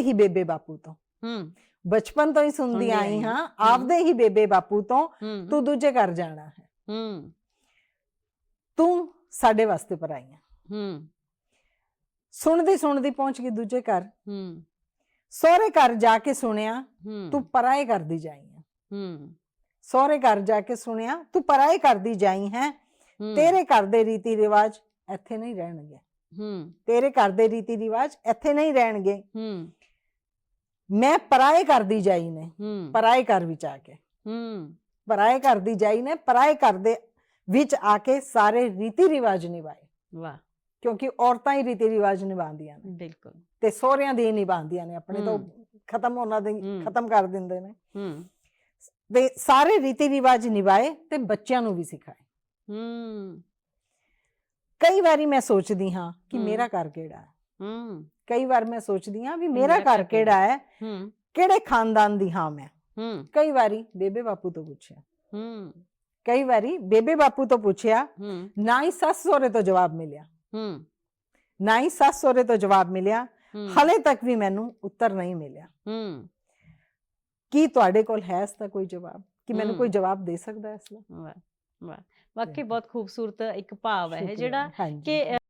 ਹੀ ਬੇਬੇ ਬਾਪੂ ਤੋਂ। ਹੂੰ। ਬਚਪਨ ਤੋਂ ਹੀ ਸੁਣਦੀ ਆਈ ਹਾਂ। ਆਪਦੇ ਹੀ ਬੇਬੇ ਬਾਪੂ ਤੋਂ ਤੂੰ ਦੂਜੇ ਘਰ ਜਾਣਾ ਹੈ। ਹੂੰ। ਤੂੰ ਸਾਡੇ ਵਾਸਤੇ ਪਰਾਈ ਹੈ। ਸੁਣਦੀ ਸੁਣਦੀ ਪਹੁੰਚ ਗਈ ਦੂਜੇ ਘਰ। ਹੂੰ। ਸਹੁਰੇ ਘਰ ਜਾ ਕੇ ਸੁਣਿਆ ਤੂੰ ਪਰਾਏ ਕਰਦੀ ਜਾਈ ਹੈ ਹੂੰ। ਸਹੁਰੇ ਘਰ ਜਾ ਕੇ ਸੁਣਿਆ ਤੂੰ ਪਰਾਏ ਕਰਦੀ ਜਾਈ ਹੂੰ, ਤੇਰੇ ਘਰ ਦੇ ਰੀਤੀ ਰਿਵਾਜ ਇੱਥੇ ਨਹੀਂ ਰਹਿਣਗੇ। ਹੂੰ। ਤੇਰੇ ਘਰ ਦੇ ਰੀਤੀ ਰਿਵਾਜ ਇੱਥੇ ਨਹੀਂ ਰਹਿਣਗੇ। ਹੂੰ। ਮੈਂ ਪਰਾਏ ਕਰਦੀ ਜਾਈ ਨੇ ਹੂੰ। ਪਰਾਏ ਘਰ ਵਿੱਚ ਆ ਕੇ। ਹੂੰ। ਪਰਾਏ ਘਰ ਦੀ ਜਾਈ ਨੇ ਪਰਾਏ ਘਰ ਦੇ ਵਿੱਚ ਆ ਕੇ ਸਾਰੇ ਰੀਤੀ ਰਿਵਾਜ ਨਿਭਾਏ। ਵਾਹ। ਕਿਉਂਕਿ ਔਰਤਾਂ ਹੀ ਰੀਤੀ ਰਿਵਾਜ ਨਿਭਾਉਂਦੀਆਂ ਨੇ। ਬਿਲਕੁਲ। ਤੇ ਸਹੁਰਿਆਂ ਦੀ ਹੀ ਨਿਭਾਉਂਦੀਆਂ ਨੇ ਆਪਣੇ ਤੋਂ। ਖਤਮ ਉਹਨਾਂ ਦੇ ਹੂੰ। ਖਤਮ ਕਰ ਦਿੰਦੇ ਨੇ। ਹੂੰ। ਤੇ ਸਾਰੇ ਰੀਤੀ ਰਿਵਾਜ ਨਿਭਾਏ ਤੇ ਬੱਚਿਆਂ ਨੂੰ ਵੀ ਸਿਖਾਏ। ਹੂੰ। ਕਈ ਵਾਰੀ ਮੈਂ ਸੋਚਦੀ ਹਾਂ ਕਿ ਹੂੰ। ਮੇਰਾ ਘਰ ਕਿਹੜਾ ਹੈ? ਹੂੰ। ਕਈ ਵਾਰ ਮੈਂ ਸੋਚਦੀ ਹਾਂ ਵੀ ਮੇਰਾ ਘਰ ਕਿਹੜਾ ਹੈ। ਹੂੰ? ਕਿਹੜੇ ਖਾਨਦਾਨ ਦੀ ਹਾਂ ਮੈਂ? ਹੂੰ। ਕਈ ਵਾਰੀ ਬੇਬੇ ਬਾਪੂ ਤੋਂ ਪੁੱਛਿਆ। ਹੂੰ। ਕਈ ਵਾਰੀ ਬੇਬੇ ਬਾਪੂ ਤੋਂ ਪੁੱਛਿਆ ਹੂੰ। ਨਾ ਹੀ ਸੱਸ ਸਹੁਰੇ ਤੋਂ ਜਵਾਬ ਮਿਲਿਆ। ਹੂੰ। ਨਾ ਹੀ ਸੱਸ ਸਹੁਰੇ ਤੋਂ ਜਵਾਬ ਮਿਲਿਆ। ਹਲੇ ਤੱਕ ਵੀ ਮੈਨੂੰ ਉੱਤਰ ਨਹੀਂ ਮਿਲਿਆ। ਹੂੰ। ਕੀ ਤੁਹਾਡੇ ਕੋਲ ਹੈ ਇਸ ਦਾ ਕੋਈ ਜਵਾਬ? ਕਿ ਮੈਨੂੰ। ਕੋਈ ਜਵਾਬ ਦੇ ਸਕਦਾ ਹੈ ਇਸ ਦਾ? ਵਾਹ ਵਾਹ। ਵਾਕਈ ਬਹੁਤ ਖੂਬਸੂਰਤ ਇੱਕ ਭਾਵ ਹੈ। ਜਿਹੜਾ ਕਿ